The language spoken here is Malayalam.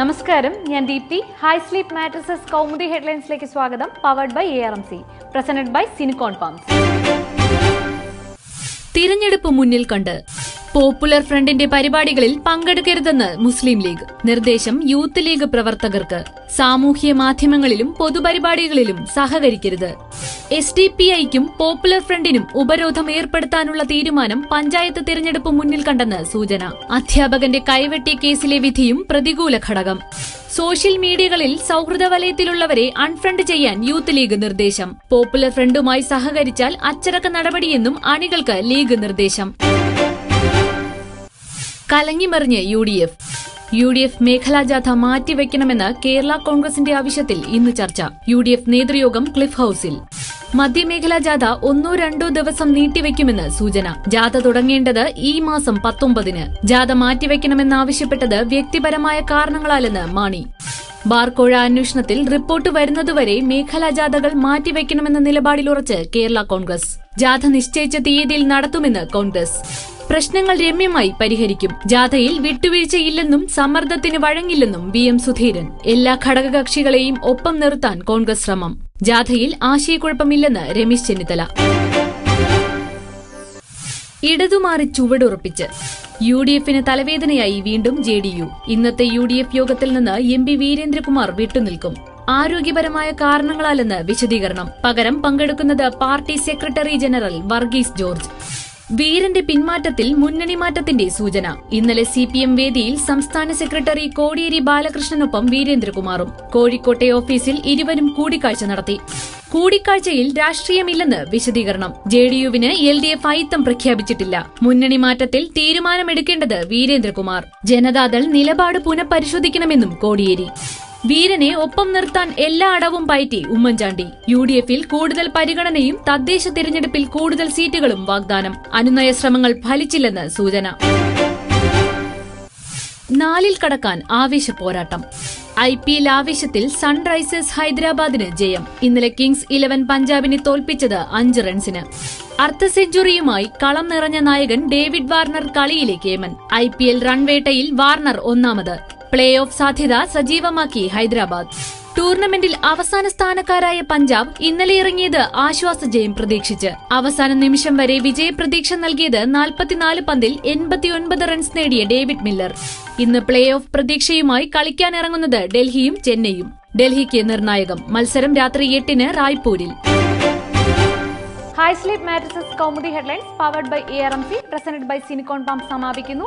നമസ്കാരം ഞാൻ Deepti. High sleep mattresses Kaumudi ഹെഡ്ലൈൻസിലേക്ക് സ്വാഗതം. Powered by A R M C presented by സിനിക്കോൺ palms തിരഞ്ഞെടുപ്പ് മുന്നിൽ കണ്ട് പോപ്പുലർ ഫ്രണ്ടിന്റെ പരിപാടികളിൽ പങ്കെടുക്കരുതെന്ന് മുസ്ലിം ലീഗ്. നിർദ്ദേശം യൂത്ത് ലീഗ് പ്രവർത്തകർക്ക്. സാമൂഹ്യ മാധ്യമങ്ങളിലും പൊതുപരിപാടികളിലും സഹകരിക്കരുത്. എസ് ഡി പി ഐക്കും പോപ്പുലർ ഫ്രണ്ടിനും ഉപരോധം ഏർപ്പെടുത്താനുള്ള തീരുമാനം പഞ്ചായത്ത് തിരഞ്ഞെടുപ്പ് മുന്നിൽ കണ്ടെന്ന് സൂചന. അധ്യാപകന്റെ കൈവെട്ടിയ കേസിലെ വിധിയും പ്രതികൂല ഘടകം. സോഷ്യൽ മീഡിയകളിൽ സൗഹൃദ വലയത്തിലുള്ളവരെ അൺഫ്രണ്ട് ചെയ്യാൻ യൂത്ത് ലീഗ് നിർദ്ദേശം. പോപ്പുലർ ഫ്രണ്ടുമായി സഹകരിച്ചാൽ അച്ചടക്ക നടപടിയെന്നും അണികൾക്ക് ലീഗ് നിർദ്ദേശം. കലങ്ങിമറിഞ്ഞ് U D F. U D F മേഖലാ ജാഥ മാറ്റിവെക്കണമെന്ന് കേരള കോൺഗ്രസിന്റെ ആവശ്യത്തിൽ ഇന്ന് ചർച്ച. യു ഡി എഫ് നേതൃയോഗം ക്ലിഫ് ഹൌസിൽ. മധ്യമേഖലാ ജാഥ ഒന്നോ രണ്ടോ ദിവസം നീട്ടിവെക്കുമെന്ന് സൂചന. ജാഥ തുടങ്ങേണ്ടത് ഈ മാസം പത്തൊമ്പതിന്. ജാഥ മാറ്റിവെക്കണമെന്നാവശ്യപ്പെട്ടത് വ്യക്തിപരമായ കാരണങ്ങളാലെന്ന് മാണി. ബാർക്കോഴ അന്വേഷണത്തിൽ റിപ്പോർട്ട് വരുന്നതുവരെ മേഖലാ ജാഥകൾ മാറ്റിവെക്കണമെന്ന നിലപാടിലുറച്ച് കേരള കോൺഗ്രസ്. ജാഥ നിശ്ചയിച്ച തീയതിയിൽ നടത്തുമെന്ന് കോൺഗ്രസ്. പ്രശ്നങ്ങൾ രമ്യമായി പരിഹരിക്കും. ജാഥയിൽ വിട്ടുവീഴ്ചയില്ലെന്നും സമ്മർദ്ദത്തിന് വഴങ്ങില്ലെന്നും വി എം സുധീരൻ. എല്ലാ ഘടകകക്ഷികളെയും ഒപ്പം നിർത്താൻ കോൺഗ്രസ് ശ്രമം. ജാഥയിൽ ആശയക്കുഴപ്പമില്ലെന്ന് രമേശ് ചെന്നിത്തല. ഇടതുമാറി ചുവടുറപ്പിച്ച്. യു ഡി എഫിന് തലവേദനയായി വീണ്ടും ജെ ഡി യു. ഇന്നത്തെ യു ഡി എഫ് യോഗത്തിൽ നിന്ന് എം പി വീരേന്ദ്രകുമാർ വിട്ടുനിൽക്കും. ആരോഗ്യപരമായ കാരണങ്ങളാലെന്ന് വിശദീകരണം. പകരം പങ്കെടുക്കുന്നത് party secretary general Varghese George. വീരന്റെ പിന്മാറ്റത്തിൽ മുന്നണി മാറ്റത്തിന്റെ സൂചന. ഇന്നലെ സി പി എം വേദിയിൽ സംസ്ഥാന സെക്രട്ടറി കോടിയേരി ബാലകൃഷ്ണനൊപ്പം വീരേന്ദ്രകുമാറും. കോഴിക്കോട്ടെ ഓഫീസിൽ ഇരുവരും കൂടിക്കാഴ്ച നടത്തി. കൂടിക്കാഴ്ചയിൽ രാഷ്ട്രീയമില്ലെന്ന് വിശദീകരണം. ജെ ഡി യുവിന് എൽ ഡി എഫ് അയിത്തം പ്രഖ്യാപിച്ചിട്ടില്ല. മുന്നണി മാറ്റത്തിൽ തീരുമാനമെടുക്കേണ്ടത് വീരേന്ദ്രകുമാർ. ജനതാദൾ നിലപാട് പുനഃപരിശോധിക്കണമെന്നും കോടിയേരി. വീരനെ ഒപ്പം നിർത്താൻ എല്ലാ അടവും പയറ്റി ഉമ്മൻചാണ്ടി. യു ഡി എഫിൽ കൂടുതൽ പരിഗണനയും തദ്ദേശ തിരഞ്ഞെടുപ്പിൽ കൂടുതൽ സീറ്റുകളും വാഗ്ദാനം. അനുനയ ശ്രമങ്ങൾ ഫലിച്ചില്ലെന്ന് സൂചന. നാലിൽ കടക്കാൻ ആവേശ പോരാട്ടം. ഐ പി എൽ ആവേശത്തിൽ സൺറൈസേഴ്സ് ഹൈദരാബാദിന് ജയം. ഇന്നലെ കിങ്സ് ഇലവൻ പഞ്ചാബിനെ തോൽപ്പിച്ചത് അഞ്ച് റൺസിന്. അർദ്ധ സെഞ്ചുറിയുമായി കളം നിറഞ്ഞ നായകൻ ഡേവിഡ് വാർണർ കളിയിലേക്ക് ഏമൻ. ഐ പി എൽ റൺവേട്ടയിൽ വാർണർ ഒന്നാമത്. പ്ലേ ഓഫ് സാധ്യത സജീവമാക്കി ഹൈദരാബാദ്. ടൂർണമെന്റിൽ അവസാന സ്ഥാനക്കാരായ പഞ്ചാബ് ഇന്നലെ ഇറങ്ങിയത് ആശ്വാസ ജയം പ്രതീക്ഷിച്ച്. അവസാന നിമിഷം വരെ വിജയപ്രതീക്ഷ നൽകിയത് നാൽപ്പത്തിനാല് പന്തിൽ എൺപത്തിയൊൻപത് റൺസ് നേടിയ ഡേവിഡ് മില്ലർ. ഇന്ന് പ്ലേ ഓഫ് പ്രതീക്ഷയുമായി കളിക്കാനിറങ്ങുന്നത് ഡൽഹിയും ചെന്നൈയും. ഡൽഹിക്ക് നിർണായകം മത്സരം രാത്രി എട്ടിന് റായ്പൂരിൽ. High sleep mattresses Kaumudi headlines powered by A R M C presented by സിനിക്കോൺ pump സമാപിക്കുന്നു